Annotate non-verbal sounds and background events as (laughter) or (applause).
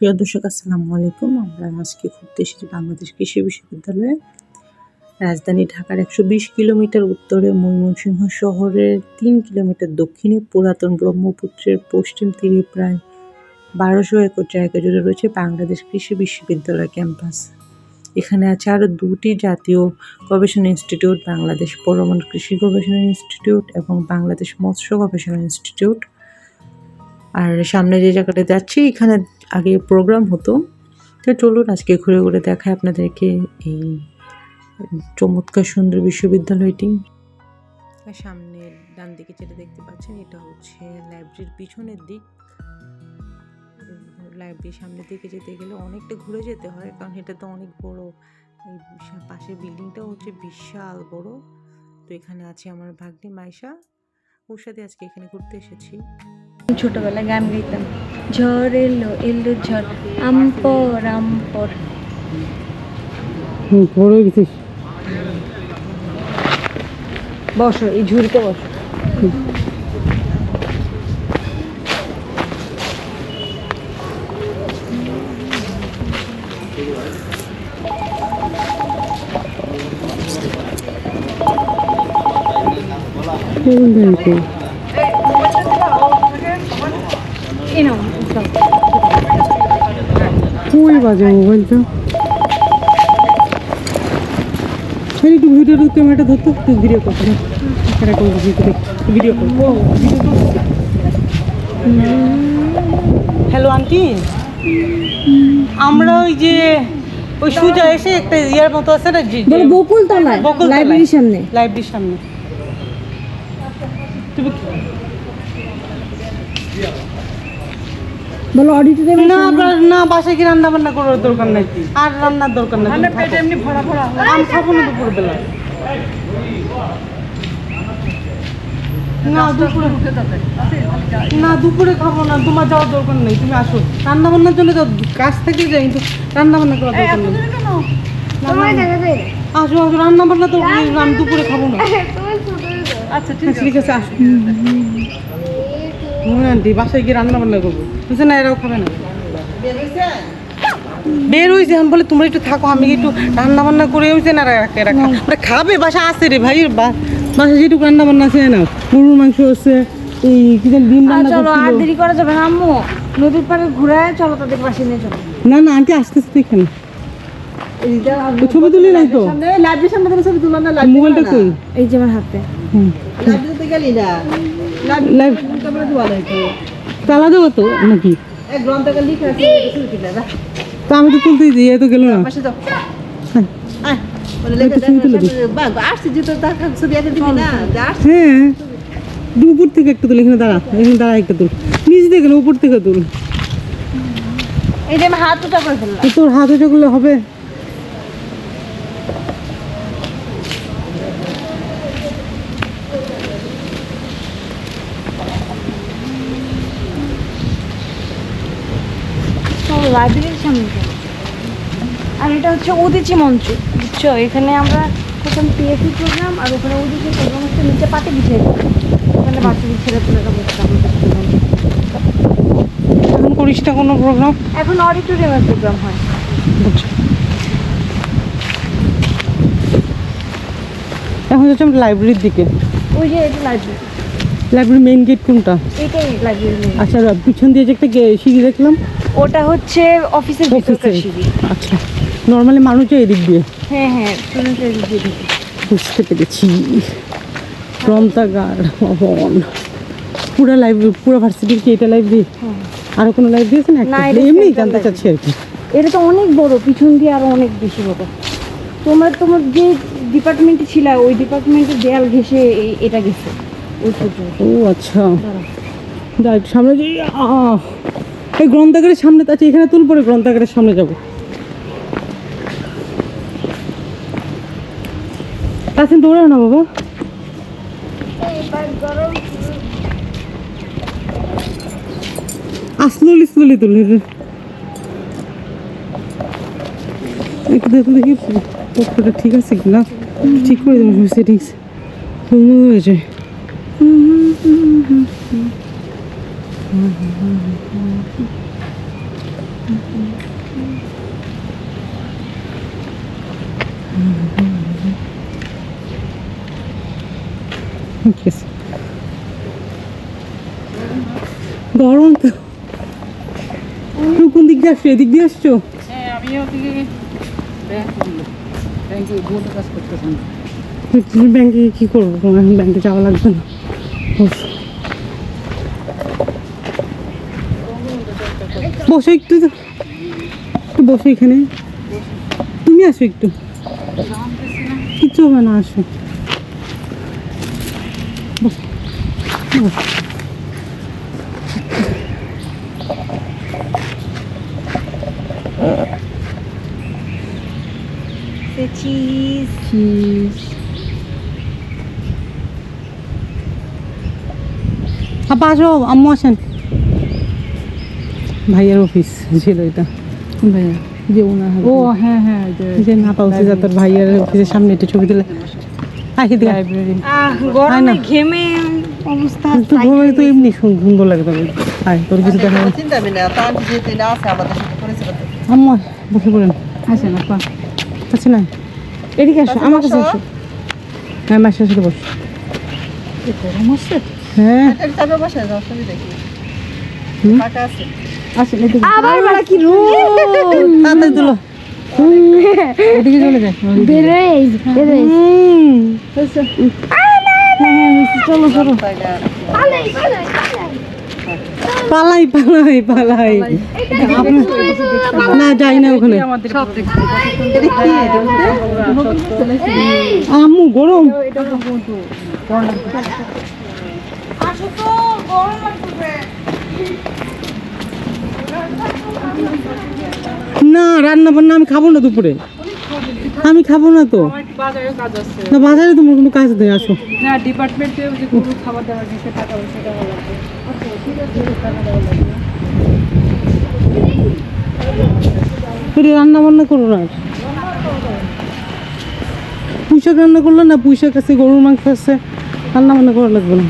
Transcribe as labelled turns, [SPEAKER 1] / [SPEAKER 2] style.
[SPEAKER 1] প্রিয় দর্শক, আসসালামু আলাইকুম। আমরা আজকে ঘুরতে এসেছি বাংলাদেশ কৃষি বিশ্ববিদ্যালয়ে। রাজধানী ঢাকার একশো বিশ কিলোমিটার উত্তরে ময়মনসিংহ শহরের তিন কিলোমিটার দক্ষিণে পুরাতন ব্রহ্মপুত্রের পশ্চিম তীরে প্রায় বারোশো একর জায়গা জুড়ে রয়েছে বাংলাদেশ কৃষি বিশ্ববিদ্যালয় ক্যাম্পাস। এখানে আছে আরও দুটি জাতীয় গবেষণা ইনস্টিটিউট, বাংলাদেশ পরমাণু কৃষি গবেষণা ইনস্টিটিউট এবং বাংলাদেশ মৎস্য গবেষণা ইনস্টিটিউট। আর সামনে যে জায়গাটা যাচ্ছি, এখানে আগে প্রোগ্রাম হতো। তো চলুন আজকে ঘুরে ঘুরে দেখায় আপনাদেরকে এই চমৎকার সুন্দর বিশ্ববিদ্যালয়টি আর সামনে ডান দিকে যেটা দেখতে পাচ্ছেন এটা হচ্ছে লাইব্রেরির পিছনের দিক। লাইব্রেরির সামনের দিকে যেতে গেলে অনেকটা ঘুরে যেতে হয় কারণ এটা তো অনেক বড়। এই পাশের বিল্ডিংটা হচ্ছে বিশাল বড়। তো এখানে আছে আমার ভাগ্নি মাইশা। ওর সাথে আজকে এখানে ঘুরতে এসেছি।
[SPEAKER 2] ছোটবেলায় গান গাইতাম। ঝড় এলো এলো ঝড় আমপর আমপর
[SPEAKER 3] হুম হয়ে গেছিস
[SPEAKER 2] বসো এই ঝুড়িতে বসো
[SPEAKER 3] ব্যাংকে কই বাজে মোবাইলটা এই একটু ভিডিও ক্যামেরাটা ধরতো তুই ভিডিও কর ক্যামেরা কোন ভিডিও ভিডিও কর।
[SPEAKER 4] হ্যালো আন্টি আমরা ওই যে ওই সুজা এসে একটা ইয়ার মতো আছে না
[SPEAKER 2] বকুল তলায়
[SPEAKER 4] বকুলতলায়।
[SPEAKER 2] লাইব্রেরির সামনে।
[SPEAKER 4] লাইব্রেরির সামনে। তুমি
[SPEAKER 2] বলো অডিটোরিয়াম
[SPEAKER 4] না আপনার না বাসায় কি রান্না বান্না করার দরকার নাই আর রান্নার দরকার নাই। তুমি থাকো। আমি খাব না দুপুর বেলা না দুপুরে না দুপুরে খাব না তোমার যাওয়ার দরকার নেই তুমি আসো। রান্না বান্নার জন্য যাও কাজ থেকে যাই কিন্তু রান্না বান্না করার দরকার নেই। আসো আসো রান্না বান্না তো আমি দুপুরে খাব না। (laughs) আচ্ছা ঠিক আছে। আসো। আন্টি বাসায় গিয়ে রান্না বান্না করব। বুঝছে না এরাও খাবে না। বের হয়েছে এখন বলে তোমরা একটু থাকো আমি একটু রান্না বান্না করে হয়েছে না এরা খাবে বাসা আছে রে ভাই বাসা যেটুকু রান্না বান্না আছে না গরুর মাংস আছে এই কি ডিম রান্না
[SPEAKER 2] চলো আর দেরি করা যাবে না আম্মু। নদীর পাড়ে ঘুরায় চলো তাদের পাশে নিয়ে চলো।
[SPEAKER 3] না না আন্টি আসতেছে তো এখানে ছবি তুলি নাই তো?
[SPEAKER 4] লাইব্রেরির সামনে ছবি তুলো না
[SPEAKER 3] মোবাইলটা কই?
[SPEAKER 2] এই যে আমার হাতে।
[SPEAKER 3] তালা দেবো তো নাকি তো আমি তো তুলতেই দিই তো গেল না উপর থেকে একটু তুল এখানে দাঁড়া এখানে দাঁড়া একটা তুল নিচ থেকে উপর থেকে তুল
[SPEAKER 2] আমি হাত
[SPEAKER 3] তো তোর হাতে যেগুলো হবে
[SPEAKER 2] চলো লাইব্রেরির সামনে। আর এটা হচ্ছে উদিচি মঞ্চ। বুঝছ? এখানে আমরা প্রথম পিএসসি প্রোগ্রাম আর ওখানে উদিচি প্রোগ্রাম হচ্ছে নিচে পাতে বিছিয়ে ওখানে বাচ্চাদের ছেলেপুলেরা বসে আমাদের student।
[SPEAKER 3] এখন করিস না কোনো প্রোগ্রাম
[SPEAKER 2] এখন অডিটোরিয়ামের প্রোগ্রাম হয়।
[SPEAKER 3] বুঝছ এখন যাচ্ছি আমরা লাইব্রেরির দিকে।
[SPEAKER 2] ওই যে এটা লাইব্রেরি
[SPEAKER 3] লাইব্রেরির মেইন গেট কোনটা?
[SPEAKER 2] এটাই লাইব্রেরি
[SPEAKER 3] আচ্ছা পিছন দিয়ে যে একটা সিঁড়ি দেখলাম।
[SPEAKER 2] ওটা হচ্ছে অফিসের ভিতরকার সিঁড়ি।
[SPEAKER 3] আচ্ছা। নর্মালি মানুষ যায় এদিক দিয়ে।
[SPEAKER 2] হ্যাঁ হ্যাঁ দিয়ে
[SPEAKER 3] বুঝতে পেরেছি। গ্রন্থাগার ভবন পুরো লাইব্রেরি পুরো ভার্সিটির কি এটা লাইব্রেরি আরও কোনো লাইব্রেরি আছে না? এমনি জানতে চাচ্ছি আর কি।
[SPEAKER 2] এটা তো অনেক বড় পিছন দিয়ে আরও অনেক বেশি বড়। তোমার তোমার যে ডিপার্টমেন্টে ছিল ওই ডিপার্টমেন্টের দেয়াল ঘেসে এটা গেছে। ওই পর্যন্ত
[SPEAKER 3] ও আচ্ছা। যাই সামনে আহ! এই গ্রন্থাগারের সামনে আছে এখানে তুল পরে গ্রন্থাগারের সামনে যাব। তাছাড়া দৌড়াও না বাবা। আসলি স্লোলি তুলি একটু দেখো দেখি, পক্ষটা ঠিক আছে কিনা ঠিক করে দেবো সেটিংস হয়ে আছে। (laughs) গরম তো। তুমি কোন দিক দিয়ে আসছো? এদিক দিয়ে আসছো?
[SPEAKER 4] ব্যাংকে
[SPEAKER 3] কি করব? ব্যাংকে যাওয়া লাগবে না। বসো। একটু বসো এখানে। তুমি আসো একটু। কিচ্ছু হবে না আসো। আপা আসো আম্মু আসেন। ভাইয়ের অফিস ছিল এটা। ভাইয়া যে ওনার
[SPEAKER 4] ও হ্যাঁ হ্যাঁ
[SPEAKER 3] যে না পাউছে যা তোর ভাইয়ের অফিসের সামনে একটু ছবি তুলে। আগে দিয়ে
[SPEAKER 4] লাইব্রেরি
[SPEAKER 2] গরমে ঘেমে অবস্থা
[SPEAKER 3] ঘুমে এমনি সু- সুন্দর লাগে তবে আয় তোর কিছু দেখা
[SPEAKER 4] চিন্তা নেই। তার যেতে না আছে আমাদের সাথে পরিচয়
[SPEAKER 3] আম্মু বসে পড়েন।
[SPEAKER 4] আসেন আপা।
[SPEAKER 3] আছে না। এদিকে আসো আমার কাছে আসো। হ্যাঁ মাসের সাথে বসো।
[SPEAKER 4] গরম আছে
[SPEAKER 3] হ্যাঁ।
[SPEAKER 4] বসে যাও অসুবিধা কি ফাঁকা আছে।
[SPEAKER 2] আবার কি
[SPEAKER 3] তুলো। এদিকে চলে যায়
[SPEAKER 2] বেরোয় বেরোয় চলো চলো
[SPEAKER 3] পালাই পালাই। পালাই। না যাই না ওখানে। আম্মু গরম।
[SPEAKER 2] আসো তো গরম লাগতেছে।
[SPEAKER 3] না রান্না বান্না আমি খাব না দুপুরে। আমি খাব না তো।
[SPEAKER 4] বাজারে কাজ
[SPEAKER 3] না বাজারে তোমার কোনো কাজ নেই আসো।
[SPEAKER 4] না ডিপার্টমেন্টে খাবার দেওয়ার বিষয়ে টাকা পয়সা দেওয়া লাগবে।
[SPEAKER 3] ফিরে রান্না বান্না করো না। পুঁইশাক রান্না করল না পুঁইশাক আছে গরুর মাংস আছে রান্না বান্না করা লাগবে না।